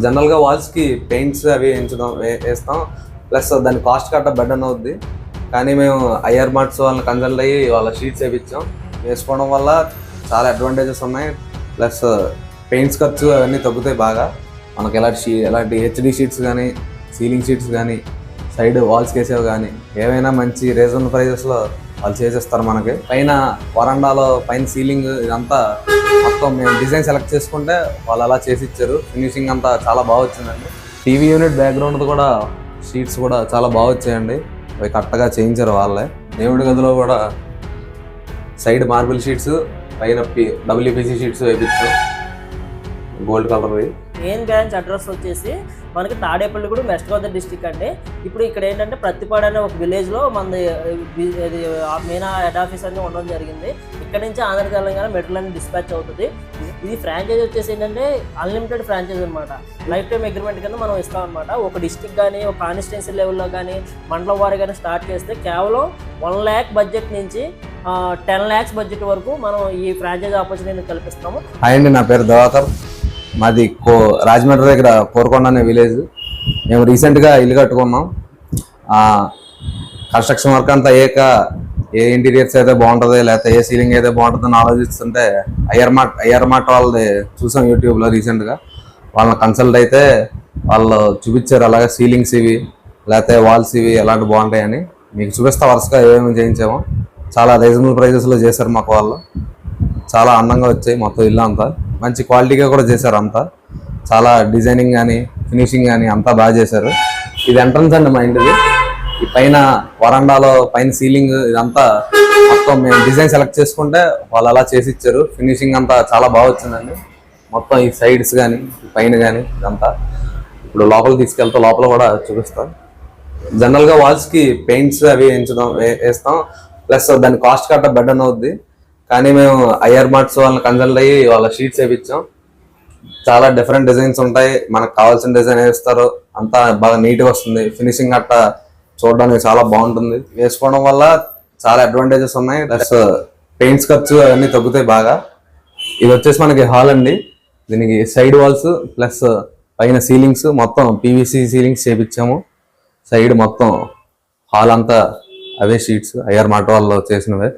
జనరల్గా వాల్స్కి పెయింట్స్ అవి వేయించడం వే- వేస్తాం. ప్లస్ దాని కాస్ట్ కట్ట బెడ్ అవుద్ది కానీ మేము ఐఆర్ మార్ట్స్ వాళ్ళని కన్సల్ట్ అయ్యి వాళ్ళ షీట్స్ వేయించాం వేసుకోవడం వల్ల చాలా అడ్వాంటేజెస్ ఉన్నాయి. ప్లస్ పెయింట్స్ ఖర్చు అవన్నీ తగ్గుతాయి బాగా. మనకి ఎలాంటి షీ ఎలాంటి హెచ్డి షీట్స్ కానీ సీలింగ్ షీట్స్ కానీ సైడ్ వాల్స్ వేసేవి కానీ ఏవైనా మంచి రీజనబుల్ ప్రైజెస్లో వాళ్ళు చేసేస్తారు మనకి. పైన వరండాలో పైన సీలింగ్ ఇదంతా మొత్తం మేము డిజైన్ సెలెక్ట్ చేసుకుంటే వాళ్ళు అలా చేసి ఇచ్చారు ఫినిషింగ్ అంతా చాలా బాగా వచ్చిందండి. టీవీ యూనిట్ బ్యాక్గ్రౌండ్ కూడా షీట్స్ కూడా చాలా బాగా వచ్చాయండి. అవి కరెక్ట్గా చేయించారు వాళ్ళే. దేవుడి గదిలో కూడా సైడ్ మార్బుల్ షీట్స్ పైన పి డబ్ల్యూపీసీ షీట్స్ వేయించారు గోల్డ్ కలర్వి. మెయిన్ బ్రాంచ్ అడ్రస్ వచ్చేసి మనకి తాడేపల్లి కూడా వెస్ట్ గోదావరి డిస్టిక్ అండి. ఇప్పుడు ఇక్కడ ఏంటంటే ప్రతిపాడు అనే ఒక విలేజ్లో మన మెయిన్ హెడ్ ఆఫీస్ అనేది ఉండడం జరిగింది. ఇక్కడ నుంచి ఆంధ్ర తెలంగాణ మెట్రో అనేది డిస్పాచ్ అవుతుంది. ఇది ఫ్రాంచైజ్ వచ్చేసి ఏంటంటే అన్లిమిటెడ్ ఫ్రాంచైజ్ అనమాట లైఫ్ టైం అగ్రిమెంట్ కింద మనం ఇస్తాం అనమాట ఒక డిస్టిక్ కానీ ఒక కాన్స్టిట్యున్సీ లెవెల్లో కానీ మండలం వారి కానీ స్టార్ట్ చేస్తే కేవలం వన్ ల్యాక్ బడ్జెట్ నుంచి టెన్ ల్యాక్స్ బడ్జెట్ వరకు మనం ఈ ఫ్రాంచైజ్ ఆపర్చునిటీని కల్పిస్తాము. అండి నా పేరు దవాకర్. మాది కో రాజమండ్రి దగ్గర కోరకొండ అనే విలేజ్. మేము రీసెంట్గా ఇల్లు కట్టుకున్నాం. కన్స్ట్రక్షన్ వర్క్ అంతా అయ్యాక ఏ ఇంటీరియర్స్ అయితే బాగుంటుంది లేకపోతే ఏ సీలింగ్ అయితే బాగుంటుందని ఆలోచిస్తుంటే ఐఆర్ మార్ట్ అయ్యర్ మార్ట్ వాళ్ళది చూసాం యూట్యూబ్లో రీసెంట్గా వాళ్ళని కన్సల్ట్ అయితే వాళ్ళు చూపించారు అలాగే సీలింగ్స్ ఇవి లేకపోతే వాల్స్ ఇవి ఎలాంటి బాగుంటాయని. మీకు చూపిస్తా వరుసగా ఏమేమి చేయించామో. చాలా రీజనబుల్ ప్రైజెస్లో చేశారు మాకు వాళ్ళు. చాలా అందంగా వచ్చాయి మొత్తం ఇల్లు అంతా. మంచి క్వాలిటీగా కూడా చేశారు అంతా. చాలా డిజైనింగ్ కానీ ఫినిషింగ్ కానీ అంతా బాగా చేశారు. ఇది ఎంట్రన్స్ అండి మా ఇంటిది. ఈ పైన వరండాలో పైన సీలింగ్ ఇదంతా మొత్తం మేము డిజైన్ సెలెక్ట్ చేసుకుంటే వాళ్ళు అలా చేసి ఇచ్చారు. ఫినిషింగ్ అంతా చాలా బాగా వచ్చిందండి. మొత్తం ఈ సైడ్స్ కానీ పైన కానీ ఇదంతా. ఇప్పుడు లోపల తీసుకెళ్తే లోపల కూడా చూపిస్తాం. జనరల్గా వాల్స్కి పెయింట్స్ అవి వేయించడం వే- వేస్తాం. ప్లస్ దాని కాస్ట్ కట్ట బెడ్ అవుద్ది. కానీ మేము ఐఆర్ మార్ట్స్ వాళ్ళని కన్సల్ట్ అయ్యి వాళ్ళ షీట్స్ వేయించాం చాలా డిఫరెంట్ డిజైన్స్ ఉంటాయి. మనకు కావాల్సిన డిజైన్ వేస్తారు అంతా బాగా నీట్గా వస్తుంది. ఫినిషింగ్ అట్టా చూడడానికి చాలా బాగుంటుంది. వేసుకోవడం వల్ల చాలా అడ్వాంటేజెస్ ఉన్నాయి. ప్లస్ పెయింట్స్ ఖర్చు అవన్నీ తగ్గుతాయి బాగా. ఇది వచ్చేసి మనకి హాల్ అండి. దీనికి సైడ్ వాల్స్ ప్లస్ పైన సీలింగ్స్ మొత్తం పీవీసీ సీలింగ్స్ చేపించాము. సైడ్ మొత్తం హాల్ అంతా అవే షీట్స్ ఐఆర్ మార్ట్ వాళ్ళు చేసినవే.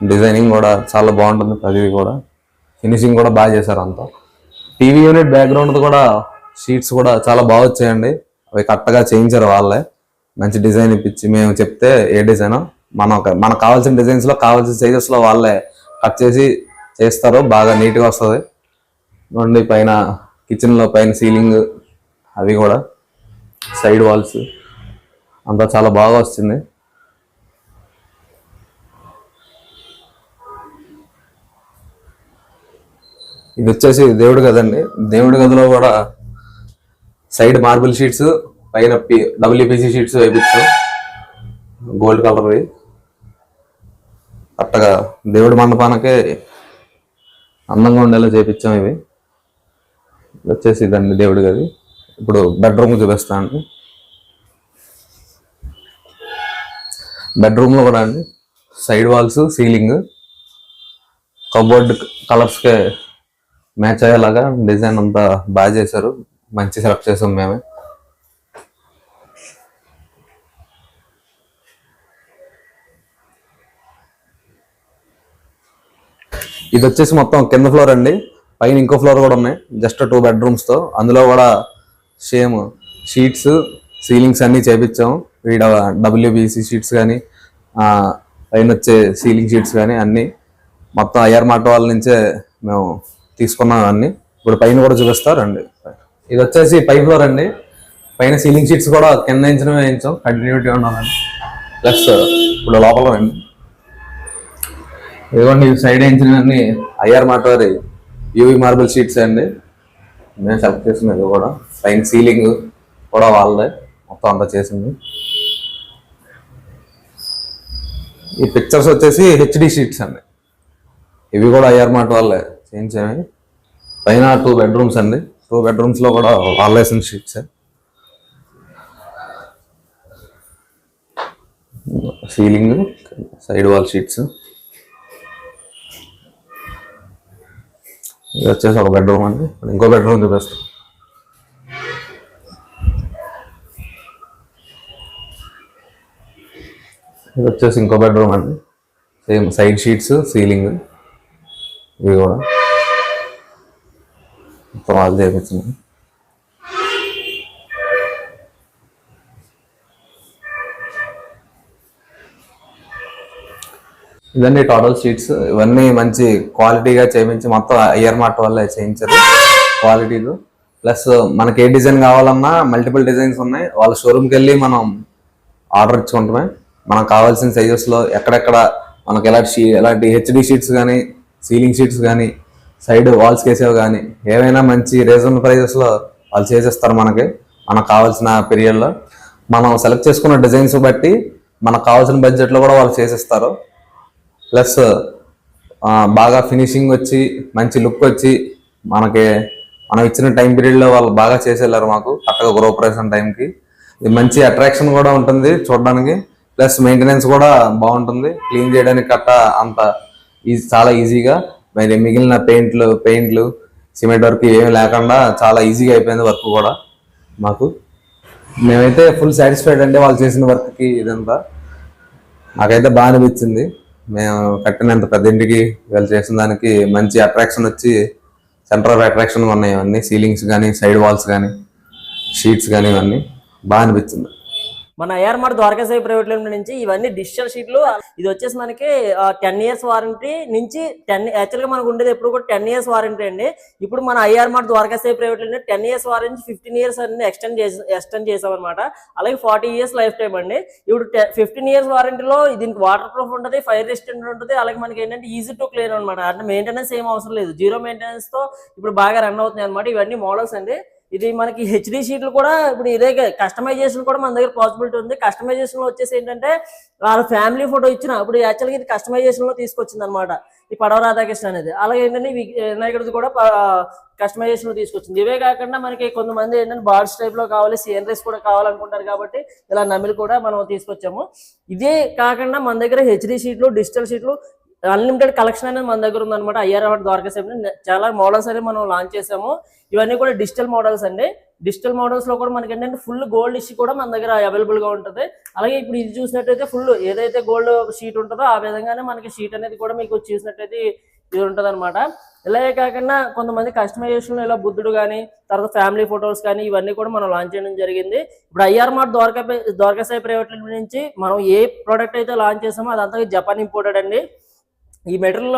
డిజైనింగ్ కూడా చాలా బాగుంటుంది ప్రతిదీ కూడా. ఫినిషింగ్ కూడా బాగా చేశారు అంతా. టీవీ యూనిట్ బ్యాక్గ్రౌండ్ కూడా షీట్స్ కూడా చాలా బాగా వచ్చాయండి. అవి కరెక్ట్గా చేయించారు వాళ్ళే. మంచి డిజైన్ ఇప్పించి మేము చెప్తే ఏ డిజైన్ మన మనకు కావాల్సిన డిజైన్స్లో కావాల్సిన సైజెస్లో వాళ్ళే కట్ చేసి చేస్తారు. బాగా నీట్గా వస్తుంది. నుండి పైన కిచెన్లో పైన సీలింగ్ అవి కూడా. సైడ్ వాల్స్ అంతా చాలా బాగా వస్తుంది ఇది వచ్చేసి దేవుడి కదండి దేవుడి గదిలో కూడా సైడ్ మార్బుల్ షీట్స్ పైన పి డబ్ల్యూపీసీ షీట్స్ వేయించాం గోల్డ్ కలర్వి. అట్టగా దేవుడి మండపానికే అందంగా ఉండేలా చేపించాం ఇవి. ఇది వచ్చేసి ఇదండి దేవుడి గది. ఇప్పుడు బెడ్రూమ్ చూపిస్తా అండి. బెడ్రూమ్లో కూడా అండి. సైడ్ వాల్స్ సీలింగ్ కబోర్డ్ కలర్స్కే మ్యాచ్ అయ్యేలాగా డిజైన్ అంతా బాగా చేశారు. మంచి సెలెక్ట్ చేసాం మేమే. ఇది వచ్చేసి మొత్తం కింద ఫ్లోర్ అండి. పైన ఇంకో ఫ్లోర్ కూడా ఉన్నాయి. జస్ట్ టూ బెడ్రూమ్స్తో అందులో కూడా సేమ్ షీట్స్ సీలింగ్స్ అన్ని చేపించాము వీడ డబ్ల్యూబీసీ షీట్స్ కానీ పైన వచ్చే సీలింగ్ షీట్స్ కానీ అన్ని. మొత్తం ఐఆర్ మార్ట్ వాళ్ళ నుంచే మేము తీసుకున్నాం అన్ని. ఇప్పుడు పైన కూడా చూపిస్తారు అండి ఇది వచ్చేసి పై ఫ్లోర్ అండి. పైన సీలింగ్ షీట్స్ కూడా కింద వేయించడం వేయించాం. కంటిన్యూటీ ఉండాలండి ప్లస్ ఇప్పుడు లోపల రండి. ఇదిగోండి సైడ్ వేయించినవన్నీ ఐఆర్ మార్ట్ వారి యూవి మార్బుల్ షీట్స్ అండి. మేము సెలెక్ట్ చేసింది ఇది కూడా. పైన సీలింగ్ కూడా వాళ్ళదే. మొత్తం అంతా చేసింది. ఈ పిక్చర్స్ వచ్చేసి హెచ్డి షీట్స్ అండి. ఇవి కూడా ఐఆర్ మాట వాళ్ళే. పెయింట్స్ అనేవి పైన టూ బెడ్రూమ్స్ అండి. టూ బెడ్రూమ్స్లో కూడా wall licence sheets ceiling side wall sheets ఇది వచ్చేసి ఒక బెడ్రూమ్ అండి. ఇంకో బెడ్రూమ్ చూపిస్తాం. ఇది వచ్చేసి ఇంకో బెడ్రూమ్ అండి. సేమ్ సైడ్ షీట్స్ సీలింగ్ ఇవి కూడా. ప్రమాదం జరుగుతుంది. ఇవన్నీ టోటల్ షీట్స్. ఇవన్నీ మంచి క్వాలిటీగా చేయించి మొత్తం ఇయర్ మార్ట్ వల్లే చేయించారు. క్వాలిటీలు. ప్లస్ మనకి ఏ డిజైన్ కావాలన్నా మల్టిపుల్ డిజైన్స్ ఉన్నాయి. వాళ్ళ షోరూమ్కి వెళ్ళి మనం ఆర్డర్ ఇచ్చుకుంటామే. మనకు కావాల్సిన సైజెస్లో ఎక్కడెక్కడ మనకి ఎలాంటి షీ ఎలాంటి హెచ్డి షీట్స్ కానీ సీలింగ్ షీట్స్ కానీ సైడ్ వాల్స్ వేసేవి కానీ ఏవైనా మంచి రీజనబుల్ ప్రైజెస్లో వాళ్ళు చేసేస్తారు మనకి మనకు కావాల్సిన పీరియడ్లో మనం సెలెక్ట్ చేసుకున్న డిజైన్స్ బట్టి మనకు కావాల్సిన బడ్జెట్లో కూడా వాళ్ళు చేసేస్తారు. ప్లస్ బాగా ఫినిషింగ్ వచ్చి మంచి లుక్ వచ్చి మనకి మనం ఇచ్చిన టైం పీరియడ్లో వాళ్ళు బాగా చేసేళ్ళారు మాకు కరెక్ట్గా గృహప్రవేశం టైంకి ఇది మంచి అట్రాక్షన్ కూడా ఉంటుంది చూడడానికి. ప్లస్ మెయింటెనెన్స్ కూడా బాగుంటుంది. క్లీన్ చేయడానికి కట్ట అంత ఈజీ చాలా ఈజీగా మరి మిగిలిన పెయింట్లు పెయింట్లు సిమెంట్ వర్క్ ఏమి లేకుండా చాలా ఈజీగా అయిపోయింది వర్క్ కూడా మాకు. మేమైతే ఫుల్ సాటిస్ఫైడ్ అండి వాళ్ళు చేసిన వర్క్కి ఇదంతా. నాకైతే బాగా అనిపించింది. మేము కట్టినంత పెద్ద ఇంటికి వీళ్ళు చేసిన దానికి మంచి అట్రాక్షన్ వచ్చి సెంటర్ ఆఫ్ అట్రాక్షన్ ఉన్నాయి ఇవన్నీ. సీలింగ్స్ కానీ సైడ్ వాల్స్ కానీ షీట్స్ కానీ ఇవన్నీ. బాగా అనిపించింది. మన ఐఆర్ ద్వారకాసాయి ప్రైవేట్ లిమిటెడ్ నుంచి ఇవన్నీ డిజిటల్ షీట్లు. ఇది వచ్చేసి మనకి టెన్ ఇయర్స్ వారంటీ నుంచి టెన్ యాక్చువల్గా మనకు ఉండేది ఎప్పుడు కూడా టెన్ ఇయర్స్ వారంటీ అండి. ఇప్పుడు మన IR Dwarakasai private limited ten years warranty fifteen years అన్ని ఎక్స్టెండ్ చేసి ఎక్స్టెండ్ చేసామన్నమాట. అలాగే ఫార్టీ ఇయర్స్ లైఫ్ టైం అండి. ఇప్పుడు ఫిఫ్టీన్ ఇయర్స్ వారంటీలో దీనికి వాటర్ ప్రూఫ్ ఉంటుంది ఫైర్ రెసిస్టెంట్ ఉంటుంది అలాగే మనకి ఏంటంటే ఈజీ టు క్లియర్ అనమాట అంటే మెయింటెనెన్స్ ఏం అవసరం లేదు. జీరో మెయింటెనెన్స్తో ఇప్పుడు బాగా రన్ అవుతున్నాయి అనమాట ఇవన్నీ మోడల్స్ అండి. ఇది మనకి హెచ్డి షీట్లు కూడా ఇప్పుడు ఇదే కస్టమైజేషన్ కూడా మన దగ్గర పాసిబిలిటీ ఉంది. కస్టమైజేషన్లో వచ్చేసి ఏంటంటే వాళ్ళ ఫ్యామిలీ ఫోటో ఇచ్చిన ఇప్పుడు యాక్చువల్గా ఇది కస్టమైజేషన్లో తీసుకొచ్చింది అనమాట ఈ పడవ రాధాకృష్ణ అనేది. అలాగే ఏంటంటే వి- వినాయకుడిది కూడా కస్టమైజేషన్లో తీసుకొచ్చింది. ఇవే కాకుండా మనకి కొంతమంది ఏంటంటే బార్డ్స్ టైప్లో కావాలి సీనరీస్ కూడా కావాలనుకుంటారు కాబట్టి ఇలా నమిలి కూడా మనం తీసుకొచ్చాము. ఇదే కాకుండా మన దగ్గర హెచ్డి షీట్లు డిజిటల్ షీట్లు అన్లిమిటెడ్ కలెక్షన్ అనేది మన దగ్గర ఉందన్నమాట. ఐఆర్ ద్వారకా సేపు చాలా మోడల్స్ అనేవి మనం లాంచ్ చేసాము. ఇవన్నీ కూడా డిజిటల్ మోడల్స్ అండి. డిజిటల్ మోడల్స్లో కూడా మనకి ఏంటంటే ఫుల్ గోల్డ్ ఇష్యూ కూడా మన దగ్గర అవైలబుల్గా ఉంటుంది. అలాగే ఇప్పుడు ఇది చూసినట్టయితే ఫుల్ ఏదైతే గోల్డ్ షీట్ ఉంటుందో ఆ విధంగానే మనకి షీట్ అనేది కూడా మీకు చూసినట్టయితే ఇది ఉంటుంది అనమాట ఇలాగే కాకుండా కొంతమంది కస్టమైజేషన్ ఇలా బుద్ధుడు కానీ తర్వాత ఫ్యామిలీ ఫొటోస్ కానీ ఇవన్నీ కూడా మనం లాంచ్ చేయడం జరిగింది. ఇప్పుడు IR mart Dwaraka Dwarakasai private limited నుంచి మనం ఏ ప్రోడక్ట్ అయితే లాంచ్ చేసామో అదంతా జపాన్ ఇంపోర్టెడ్ అండి. ఈ మెటీరియల్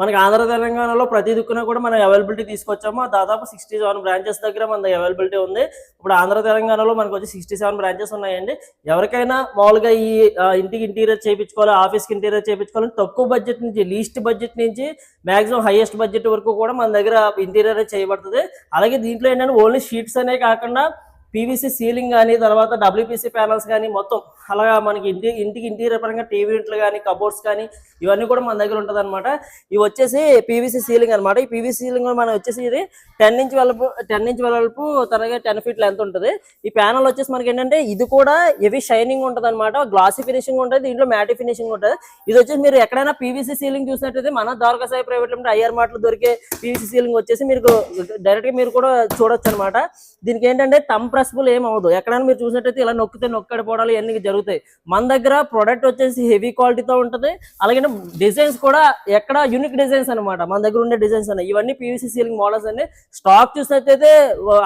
మనకి ఆంధ్ర తెలంగాణలో ప్రతి దిక్కున కూడా మనం అవైలబిలిటీ తీసుకొచ్చాము. దాదాపు సిక్స్టీ సెవెన్ బ్రాంచెస్ దగ్గర మన అవైలబిలిటీ ఉంది. ఇప్పుడు ఆంధ్ర తెలంగాణలో మనకు వచ్చి సిక్స్టీ సెవెన్ బ్రాంచెస్ ఉన్నాయండి. ఎవరికైనా మామూలుగా ఈ ఇంటికి ఇంటీరియర్ చేయించుకోవాలి ఆఫీస్కి ఇంటీరియర్ చేయించుకోవాలి తక్కువ బడ్జెట్ నుంచి లీస్ట్ బడ్జెట్ నుంచి మాక్సిమం హైయెస్ట్ బడ్జెట్ వరకు కూడా మన దగ్గర ఇంటీరియర్ చేయబడుతుంది. అలాగే దీంట్లో ఏంటంటే ఓన్లీ షీట్స్ అనే కాకుండా పీవీసీ సీలింగ్ కానీ తర్వాత డబ్ల్యూపీసీ ప్యానల్స్ కానీ మొత్తం. అలాగా మనకి ఇంటి ఇంటికి ఇంటీరియర్ పరంగా టీవీ ఇంట్లు కానీ కబోర్డ్స్ కానీ ఇవన్నీ కూడా మన దగ్గర ఉంటుంది అనమాట ఇవి వచ్చేసి పీవీసీ సీలింగ్ అనమాట ఈ పీవీసీ సీలింగ్ మనం వచ్చేసి ఇది టెన్ ఇంచ్ వెడల్పు టెన్ ఇంచ్ వెలపు తనగా టెన్ ఫీట్ లెంత్ ఉంటుంది. ఈ ప్యానల్ వచ్చేసి మనకి ఏంటంటే ఇది కూడా హెవీ షైనింగ్ ఉంటుంది అనమాట గ్లాసీ ఫినిషింగ్ ఉంటుంది దీంట్లో మ్యాటి ఫినిషింగ్ ఉంటుంది. ఇది వచ్చేసి మీరు ఎక్కడైనా పీవీసీ సీలింగ్ చూసినట్టయితే మన Dwaraka Sai private limited IR మాటలు దొరికే పీవీసీ సీలింగ్ వచ్చేసి మీరు డైరెక్ట్గా మీరు కూడా చూడొచ్చు అనమాట దీనికి ఏంటంటే టమ్ ప్రెస్బుల్ ఏం అవ్వదు ఎక్కడైనా మీరు చూసినట్టయితే ఇలా నొక్కితే నొక్కడిపోవడాలు ఇవన్నీ జరుగుతాయి. మన దగ్గర ప్రొడక్ట్ వచ్చేసి హెవీ క్వాలిటీతో ఉంటుంది. అలాగే డిజైన్స్ కూడా ఎక్కడ యూనిక్ డిజైన్స్ అన్నమాట. మన దగ్గర ఉండే డిజైన్స్ ఉన్నాయి ఇవన్నీ పీవీసీ సీలింగ్ మోడల్స్ అండి స్టాక్ చూసినట్టయితే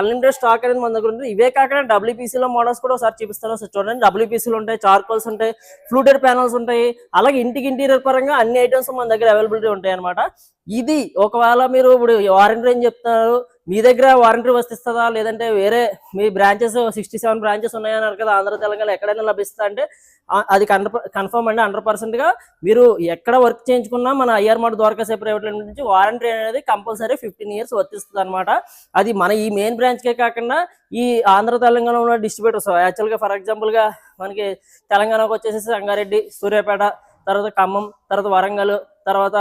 అన్లిమిటెడ్ స్టాక్ అనేది మన దగ్గర ఉంటుంది. ఇవే కాకుండా డబ్ల్యూపీసీలో లో మోడల్స్ కూడా ఒకసారి చూపిస్తాను. చూడండి. డబ్ల్యూపీసీలు ఉంటాయి చార్కోల్స్ ఉంటాయి ఫ్లూటెడ్ ప్యానల్స్ ఉంటాయి. అలాగే ఇంటికి ఇంటీరియర్ పరంగా అన్ని ఐటమ్స్ మన దగ్గర అవైలబిలిటీ ఉంటాయి అనమాట ఇది ఒకవేళ మీరు ఇప్పుడు వారంటీ అని చెప్తున్నారు మీ దగ్గర వారంటీ వస్తుందా లేదంటే వేరే మీ బ్రాంచెస్ సిక్స్టీ సెవెన్ బ్రాంచెస్ ఉన్నాయన్నారు కదా ఆంధ్ర తెలంగాణ ఎక్కడైనా లభిస్తా అంటే అది కన్ఫర్మ్ అండి హండ్రెడ్ పర్సెంట్గా. మీరు ఎక్కడ వర్క్ చేయించుకున్నా మన IR mart Dwaraka private limited నుంచి వారంటీ అనేది కంపల్సరీ ఫిఫ్టీన్ ఇయర్స్ వర్తిస్తుంది అనమాట అది మన ఈ మెయిన్ బ్రాంచ్ కే కాకుండా ఈ ఆంధ్ర తెలంగాణ ఉన్న డిస్ట్రిబ్యూటర్స్ యాక్చువల్గా ఫర్ ఎగ్జాంపుల్గా మనకి తెలంగాణకు వచ్చేసి సంగారెడ్డి సూర్యాపేట తర్వాత ఖమ్మం తర్వాత వరంగల్ తర్వాత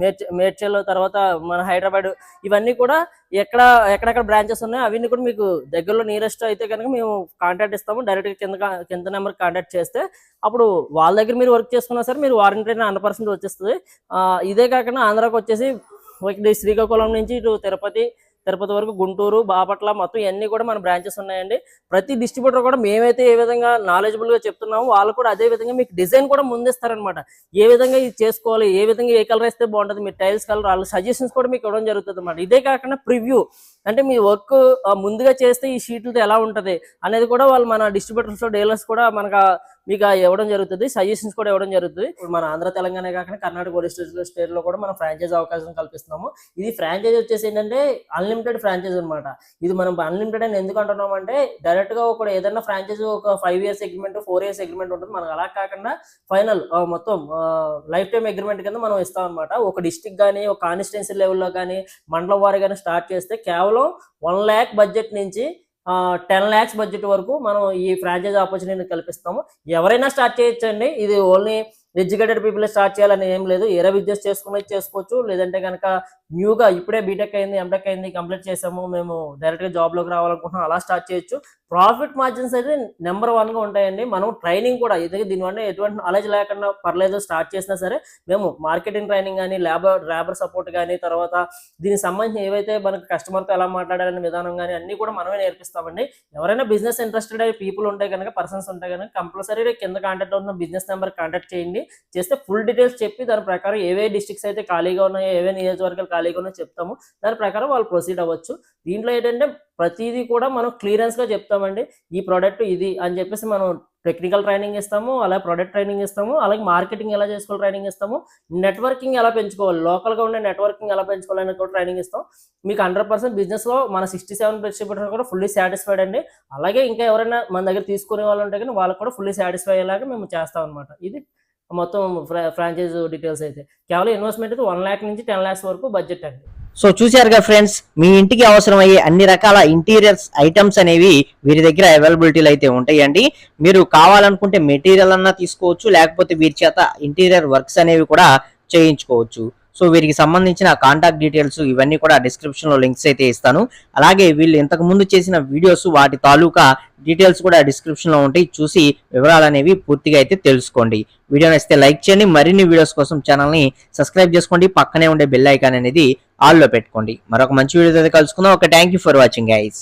మేడ్చ మేడ్చల్ తర్వాత మన హైదరాబాద్ ఇవన్నీ కూడా ఎక్కడ ఎక్కడెక్కడ బ్రాంచెస్ ఉన్నాయో అవన్నీ కూడా మీకు దగ్గరలో నియరెస్ట్ అయితే కనుక మేము కాంటాక్ట్ ఇస్తాము. డైరెక్ట్గా కింద కింద నెంబర్ కాంటాక్ట్ చేస్తే అప్పుడు వాళ్ళ దగ్గర మీరు వర్క్ చేసుకున్నా సరే మీరు వారంటీ హండ్రెడ్ పర్సెంట్ వచ్చేస్తుంది. ఇదే కాకుండా ఆంధ్రాకి వచ్చేసి శ్రీకాకుళం నుంచి ఇటు తిరుపతి తిరుపతి వరకు గుంటూరు బాపట్ల మొత్తం ఇవన్నీ కూడా మన బ్రాంచెస్ ఉన్నాయండి. ప్రతి డిస్ట్రిబ్యూటర్ కూడా మేమైతే ఏ విధంగా నాలెడ్జబుల్గా చెప్తున్నామో వాళ్ళు కూడా అదే విధంగా మీకు డిజైన్ కూడా ముందిస్తారనమాట ఏ విధంగా ఇది చేసుకోవాలి ఏ విధంగా ఏ కలర్ వేస్తే బాగుంటుంది మీ టైల్స్ కలర్ వాళ్ళు సజెషన్స్ కూడా మీకు ఇవ్వడం జరుగుతుంది అనమాట ఇదే కాకుండా ప్రివ్యూ అంటే మీ వర్క్ ముందుగా చేస్తే ఈ షీట్లతో ఎలా ఉంటది అనేది కూడా వాళ్ళు మన డిస్ట్రిబ్యూటర్స్ డీలర్స్ కూడా మనకు మీకు ఇవ్వడం జరుగుతుంది. సజెషన్స్ కూడా ఇవ్వడం జరుగుతుంది. ఇప్పుడు మన ఆంధ్ర తెలంగాణ కాకుండా కర్ణాటక ఒడిస్టా స్టేట్లో కూడా మనం ఫ్రాంచైజ్ అవకాశం కల్పిస్తున్నాము. ఇది ఫ్రాంచైజ్ వచ్చేసి ఏంటంటే అన్లిమిటెడ్ ఫ్రాంచైజ్ అనమాట ఇది మనం అన్లిమిటెడ్ అని ఎందుకు అంటున్నాం అంటే డైరెక్ట్గా ఒక ఏదైనా ఫ్రాంచైజ్ ఒక five years agreement four years agreement ఉంటుంది. మనకు అలా కాకుండా ఫైనల్ మొత్తం లైఫ్ టైం అగ్రిమెంట్ కింద మనం ఇస్తాం అనమాట ఒక డిస్టిక్ కానీ ఒక కాన్స్టిట్యున్సీ లెవెల్లో కానీ మండలం వారి కానీ స్టార్ట్ చేస్తే కేవలం వన్ ల్యాక్ బడ్జెట్ నుంచి టెన్ ల్యాక్స్ బడ్జెట్ వరకు మనం ఈ ఫ్రాంచైజ్ ఆపర్చునిటీ కల్పిస్తాము. ఎవరైనా స్టార్ట్ చేయొచ్చండి. ఇది ఓన్లీ ఎడ్యుకేటెడ్ పీపుల్ స్టార్ట్ చేయాలని ఏం లేదు. ఏరే బిజినెస్ చేసుకునే చేసుకోవచ్చు. లేదంటే కనుక న్యూగా ఇప్పుడే బీటెక్ అయింది ఎంటెక్ అయింది కంప్లీట్ చేసాము మేము డైరెక్ట్గా జాబ్లోకి రావాలనుకుంటున్నాం అలా స్టార్ట్ చేయొచ్చు. ప్రాఫిట్ మార్జిన్స్ అయితే నెంబర్ వన్గా ఉంటాయండి. మనం ట్రైనింగ్ కూడా ఇది దీనివల్ల ఎటువంటి నాలెడ్జ్ లేకుండా పర్లేదు స్టార్ట్ చేసినా సరే మేము మార్కెటింగ్ ట్రైనింగ్ కానీ లేబర్ లేబర్ సపోర్ట్ కానీ తర్వాత దీనికి సంబంధించి ఏవైతే మనకి కస్టమర్తో ఎలా మాట్లాడాలనే విధానం కానీ అన్ని కూడా మనమే నేర్పిస్తామండి. ఎవరైనా బిజినెస్ ఇంట్రెస్టెడ్ అయ్యే పీపుల్ ఉంటే కనుక పర్సన్స్ ఉంటే కనుక కంపల్సరీ కింద కాంటాక్ట్ ఉన్న బిజినెస్ నెంబర్ కాంటాక్ట్ చేయండి. చేస్తే ఫుల్ డీటెయిల్స్ చెప్పి దాని ప్రకారం ఏవే డిస్ట్రిక్ట్స్ అయితే ఖాళీగా ఉన్నాయో ఏవే నియోజకవర్గాలు ఖాళీగా ఉన్నాయో చెప్తాము. దాని ప్రకారం వాళ్ళు ప్రొసీడ్ అవ్వచ్చు. దీంట్లో ఏంటంటే ప్రతిదీ కూడా మనం క్లియరెన్స్గా చెప్తామండి. ఈ ప్రోడక్ట్ ఇది అని చెప్పేసి మనం టెక్నికల్ ట్రైనింగ్ ఇస్తాము అలాగే ప్రొడక్ట్ ట్రైనింగ్ ఇస్తాము అలాగే మార్కెటింగ్ ఎలా చేసుకోవాలి ట్రైనింగ్ ఇస్తాము నెట్వర్కింగ్ ఎలా పెంచుకోవాలి లోకల్గా ఉండే నెట్వర్కింగ్ ఎలా పెంచుకోవాలి అనేది కూడా ట్రైనింగ్ ఇస్తాం. మీకు హండ్రెడ్ పర్సెంట్ బిజినెస్లో మన సిక్స్టీ సెవెన్ డిస్ట్రిబ్యూటర్ కూడా ఫుల్లీ సాటిస్ఫైడ్ అండి. అలాగే ఇంకా ఎవరైనా మన దగ్గర తీసుకునే వాళ్ళు ఉంటే కానీ వాళ్ళకి కూడా ఫుల్లీ సాటిస్ఫై అయ్యేలాగా మేము చేస్తాం అనమాట ఇది మొత్తం ఫ్రాంచైజ్ డీటెయిల్స్ అయితే. కేవలం ఇన్వెస్ట్మెంట్ అయితే వన్ ల్యాక్ నుంచి టెన్ ల్యాక్స్ వరకు బడ్జెట్ అండి. సో చూశారుగా ఫ్రెండ్స్ మీ ఇంటికి అవసరమయ్యే అన్ని రకాల ఇంటీరియర్స్ ఐటమ్స్ అనేవి వీరి దగ్గర అవైలబిలిటీలు అయితే ఉంటాయండి. మీరు కావాలనుకుంటే మెటీరియల్ అన్నా తీసుకోవచ్చు లేకపోతే వీరి చేత ఇంటీరియర్ వర్క్స్ అనేవి కూడా చేయించుకోవచ్చు. సో వీరికి సంబంధించిన కాంటాక్ట్ డీటెయిల్స్ ఇవన్నీ కూడా డిస్క్రిప్షన్లో లింక్స్ అయితే ఇస్తాను. అలాగే వీళ్ళు ఇంతకు ముందు చేసిన వీడియోస్ వాటి తాలూకా డీటెయిల్స్ కూడా డిస్క్రిప్షన్లో ఉంటాయి. చూసి వివరాలు అనేవి పూర్తిగా అయితే తెలుసుకోండి. వీడియో నచ్చితే లైక్ చేయండి. మరిన్ని వీడియోస్ కోసం ఛానల్ని సబ్స్క్రైబ్ చేసుకోండి. పక్కనే ఉండే బెల్ ఐకాన్ అనేది ఆల్లో పెట్టుకోండి. మరొక మంచి వీడియో కలుసుకుందాం. ఒక thank you for watching guys